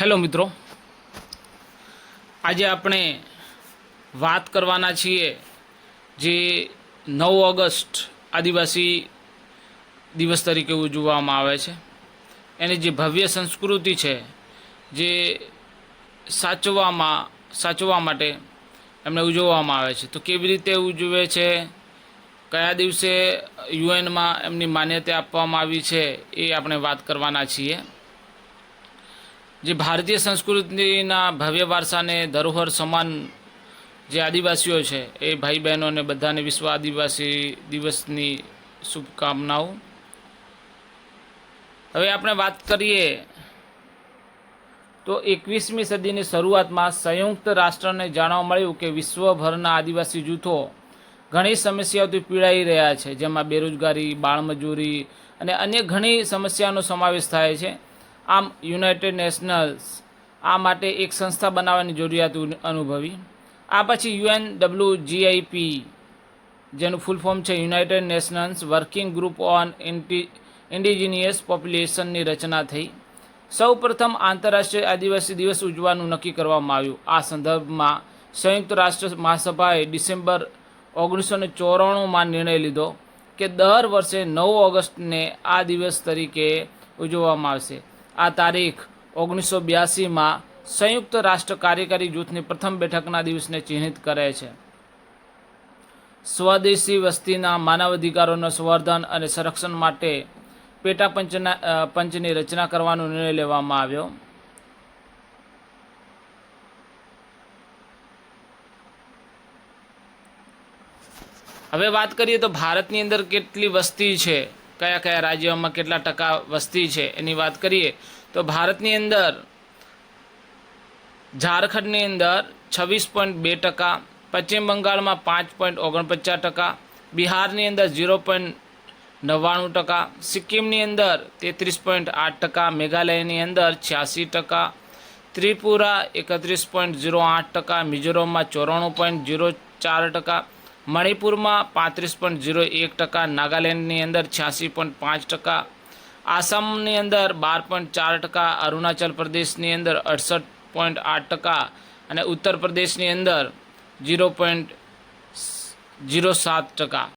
Hello મિત્રો. આજે આપણે વાત કરવાના છીએ જે નવ ઓગસ્ટ આદિવાસી દિવસ તરીકે ઉજવવામાં આવે છે. એની જે ભવ્ય સંસ્કૃતિ છે, જે સાચવવામાં, સાચવવા માટે એમને ઉજવવામાં આવે છે. તો કેવી રીતે ઉજવે છે, કયા દિવસે યુએનમાં એમની માન્યતા આપવામાં આવી છે, એ આપણે વાત કરવાના છીએ. જે ભારતીય સંસ્કૃતિના ભવ્ય વારસાને ધરોહર સમાન જે આદિવાસીઓ છે, એ ભાઈ બહેનોને બધાને વિશ્વ આદિવાસી દિવસની શુભકામનાઓ. હવે આપણે વાત કરીએ તો એકવીસમી સદીની શરૂઆતમાં સંયુક્ત રાષ્ટ્રને જાણવા મળ્યું કે વિશ્વભરના આદિવાસી જૂથો ઘણી સમસ્યાઓથી પીડાઈ રહ્યા છે, જેમાં બેરોજગારી, બાળમજૂરી અને અન્ય ઘણી સમસ્યાનો સમાવેશ થાય છે. આમ યુનાઇટેડ નેશનલ્સ આ માટે એક સંસ્થા બનાવવાની જરૂરિયાત અનુભવી. આ પછી યુએન ડબલ્યુ જીઆઈપી જેનું ફૂલ ફોર્મ છે United Nationals working group on indigenous પોપ્યુલેશનની રચના થઈ. સૌ પ્રથમ આંતરરાષ્ટ્રીય આદિવાસી દિવસ ઉજવવાનું નક્કી કરવામાં આવ્યું. આ સંદર્ભમાં સંયુક્ત રાષ્ટ્ર મહાસભાએ ડિસેમ્બર ઓગણીસો ને ચોરાણુંમાં નિર્ણય લીધો કે દર વર્ષે નવ ઓગસ્ટને આ દિવસ તરીકે ઉજવવામાં આવશે. આ તારીખ ઓગણીસો બ્યાસીમાં સંયુક્ત રાષ્ટ્ર કાર્યકારી જૂથની પ્રથમ બેઠકના દિવસને ચિહ્નિત કરે છે. સ્વદેશી વસ્તીના માનવ અધિકારોના સંવર્ધન અને સંરક્ષણ માટે પેટા પંચના પંચની રચના કરવાનો નિર્ણય લેવામાં આવ્યો. હવે વાત કરીએ તો ભારતની અંદર કેટલી વસ્તી છે? કયા કયા રાજ્યોમાં કેટલા ટકા વસ્તી છે એની વાત કરીએ, તો ભારતની અંદર, ઝારખંડની અંદર છવ્વીસ પોઈન્ટ બે ટકા, પશ્ચિમ બંગાળમાં પાંચ પોઈન્ટ ઓગણપચાસ ટકા, બિહારની અંદર ઝીરો પોઈન્ટ નવ્વાણું ટકા, સિક્કિમની અંદર તેત્રીસ પોઈન્ટ આઠ ટકા, મેઘાલયની અંદર છ્યાસી ટકા, ત્રિપુરા એકત્રીસ પોઈન્ટ ઝીરો આઠ ટકા, મિઝોરમમાં ચોરાણું પોઈન્ટ ઝીરો ચાર ટકા મણિપુરમાં પાંત્રીસ પોઈન્ટ ઝીરો એક ટકા, નાગાલેન્ડની અંદર છ્યાસી પોઈન્ટ પાંચ ટકા, આસામની અંદર બાર પોઈન્ટ ચાર ટકા, અરુણાચલ પ્રદેશની અંદર અડસઠ પોઈન્ટ આઠ ટકા અને ઉત્તર પ્રદેશની અંદર ઝીરો પોઈન્ટ ઝીરો સાત ટકા.